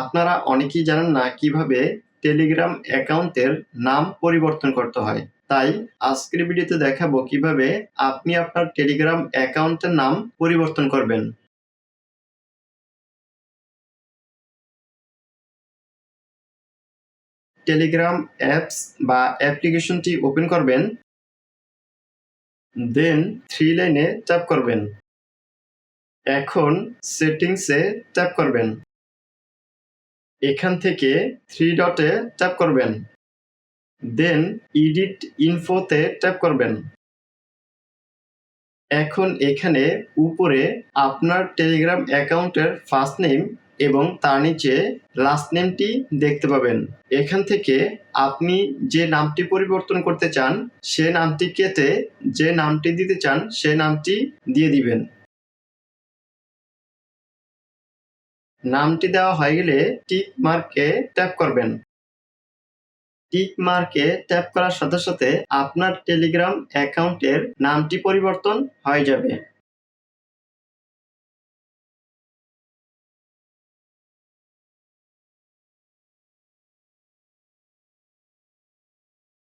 আপনারা অনেকেই জানেন না কীভাবে টেলিগ্রাম অ্যাকাউন্টের নাম পরিবর্তন করতে হয়। তাই আজকের ভিডিওতে দেখাবো কীভাবে আপনি আপনার টেলিগ্রাম অ্যাকাউন্টের নাম পরিবর্তন করবেন। টেলিগ্রাম অ্যাপস বা অ্যাপ্লিকেশনটি ওপেন করবেন, দেন থ্রি লাইনে ট্যাপ করবেন। এখন সেটিংসে ট্যাপ করবেন। এখান থেকে থ্রি ডটে ট্যাপ করবেন। দেন ইডিট ইনফোতে ট্যাপ করবেন। এখন এখানে উপরে আপনার টেলিগ্রাম অ্যাকাউন্টের ফার্স্ট নেম এবং তার নিচে লাস্ট নেমটি দেখতে পাবেন। এখান থেকে আপনি যে নামটি পরিবর্তন করতে চান, সে নামটি কেটে যে নামটি দিতে চান, সে নামটি দিয়ে দিবেন। নামটি দেওয়া হয়ে গেলে টিক মার্কে ট্যাপ করবেন। টিক মার্কে ট্যাপ করার সাথে সাথে আপনার টেলিগ্রাম অ্যাকাউন্টের নামটি পরিবর্তন হয়ে যাবে।